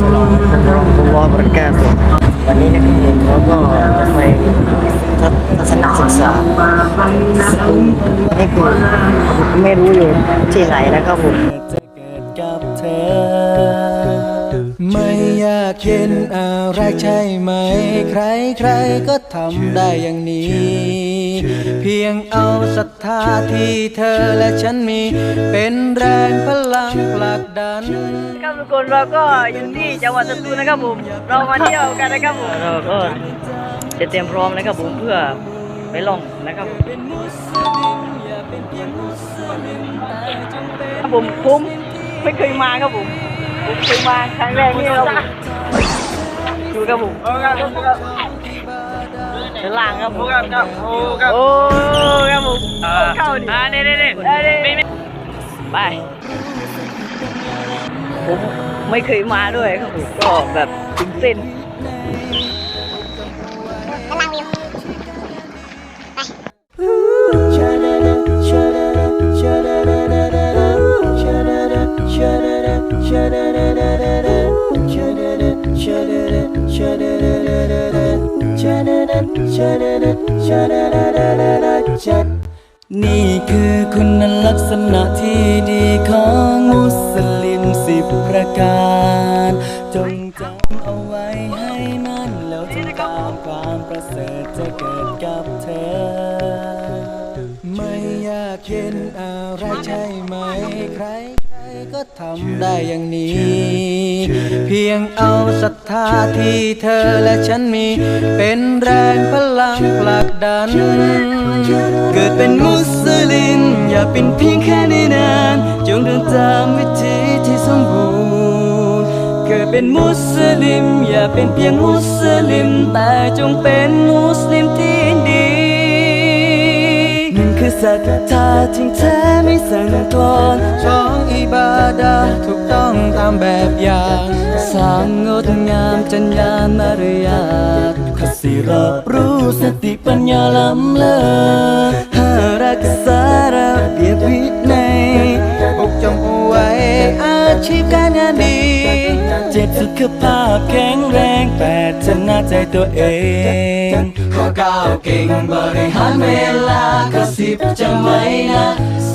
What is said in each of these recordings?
สลองนะครับผมวอร์บรแก้สวันนี้นะครับผมแล้ก็ไปทัศนศึกษานี่คือไม่รู้อยู่ที่ไหนแล้วก็ผมเกิกับเธอ เห็นอะไรใช่ไหม ใครใครๆก็ทำได้อย่างนี้ เพียงเอาศรัทธาที่เธอและฉันมี เป็นแรงพลังผลักดันครับทุกคนเราก็อยู่ที่จังหวัดสตูลนะครับผมเรามาเที่ยวกันนะครับผมเราก็จะเตรียมพร้อมนะครับผมเพื่อไปล่องนะครับครับผมผมไม่เคยมาครับผม ผมเคยมาครั้งแรกนี่ครับผมดูครับผมด้านล่างครับผมโอ้ครับผมเข้าดิอ่าเน่เน่เน่ไปผมไม่เคยมาด้วยครับผมก็แบบถึงเส้น คือคุณลักษณะที่ดีของมุสลิมสิบประการ จงจำเอาไว้ให้มั่นแล้วทำตามความประเสริฐจะเกิดกับเธอ ไม่อยากเห็นอะไรใช่ไหมใคร ทำได้อย่างนี้ เพียงเอาศรัทธาที่เธอและฉันมี เป็นแรงพลังผลักดัน เกิดเป็นมุสลิมอย่าเป็นเพียงแค่ในนานจงเดินตามวิถีที่สมบูรณ์ เกิดเป็นมุสลิมอย่าเป็นเพียงมุสลิม แต่จงเป็นมุสลิมที่ดีหนึ่งคือ ศรัทธาที่แท้ไม่สั่นคลอนสองอิบาดาถูกต้องตามแบบอย่างสร้างงดงามจัญญามารยาทข้อสี่รับรู้สติปัญญาล้ำเลิศห้ารักษาระเบียบวินัยหกจงเอาไว้อาชีพการงานดี สุขภาพแข็งแรงแปดชนะใจตัวเอง ข้อเก้าเก่งบริหารเวลาข้อสิบจำไว้นะ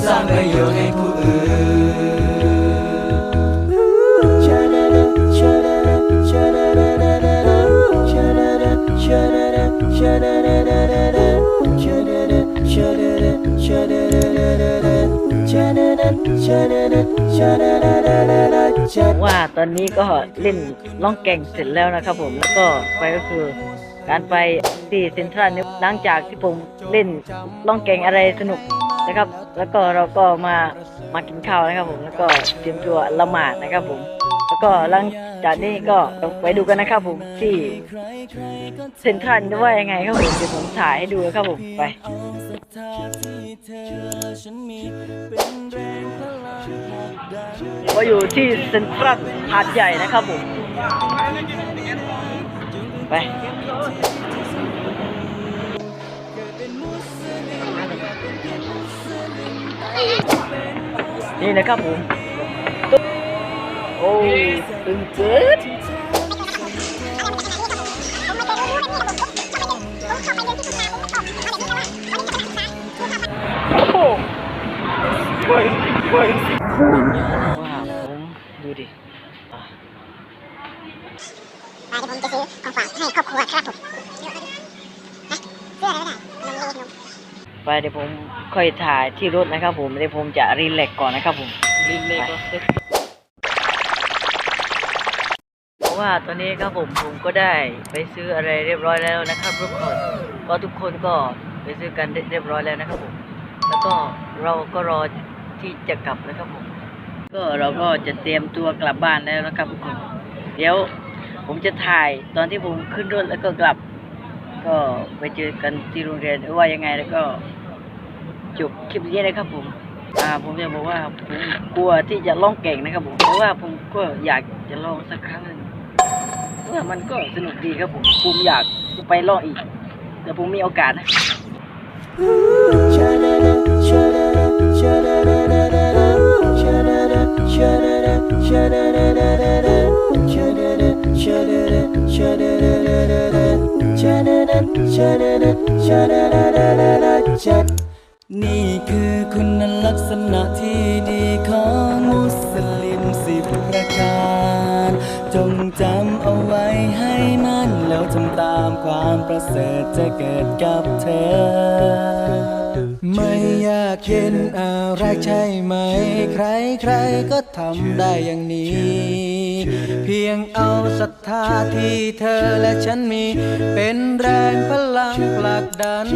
สร้างประโยชน์ให้ผู้อื่น ว่าตอนนี้ก็เล่นล่องแก่งเสร็จแล้วนะครับผมแล้วก็ไปก็คือการไปที่เซ็นทรัลเนี่ยหลังจากที่ผมเล่นล่องแก่งอะไรสนุกนะครับ แล้วก็เราก็มามากินข้าวนะครับผมแล้วก็เตรียมตัวละหมาดนะครับผม แล้วก็หลังจากนี้ก็ไปดูกันนะครับผมที่เซ็นทรัลว่ายังไงครับผมเดี๋ยวผมถ่ายให้ดูนะครับผมไป ก็อยู่ที่เซ็นทรัลหาดใหญ่นะครับผม ไปนี่นะครับผม โอ้ตึงเกิดโอ้โหว้าวผมดูดิอะ อ่า เดี๋ยวผมจะซื้อของฝากให้ครอบครัวครับผมนะเสื้ออะไรก็ได้นมเล็กนมไปเดี๋ยวผมค่อยถ่ายที่รถนะครับผมเดี๋ยวผมจะรีแลกก่อนนะครับผมรีแลกเพราะว่าตอนนี้ครับผมผมก็ได้ไปซื้ออะไรเรียบร้อยแล้วนะครับทุกคนก็ทุกคนก็ไปซื้อกันเรียบร้อยแล้วนะครับผมแล้วก็เราก็รอที่จะกลับนะครับผม ก็เราก็จะเตรียมตัวกลับบ้านแล้วนะครับทุกคน เดี๋ยวผมจะถ่ายตอนที่ผมขึ้นรถแล้วก็กลับ ก็ไปเจอกันที่โรงเรียนหรือว่ายังไงแล้วก็จบคลิปนี้นะครับผม อ่าผมจะบอกว่าผมกลัวที่จะล่องเก่งนะครับผมแต่ว่าผมก็อยากจะลองสักครั้งหนึ่งเพราะว่ามันก็สนุกดีครับผม ผมอยากไปลองอีก แต่ผมมีโอกาสนะ นี่คือคุณลักษณะที่ดีของมุสลิมสิบประการ จงจำเอาไว้ให้มั่นแล้วทำตามความประเสริฐจะเกิดกับเธอ ไม่อยากเห็นอะไรใช่ไหมใครใครๆก็ทำได้อย่างนี้ เพียงเอาศรัทธาที่เธอและฉันมี เป็นแรงพลังผลักดัน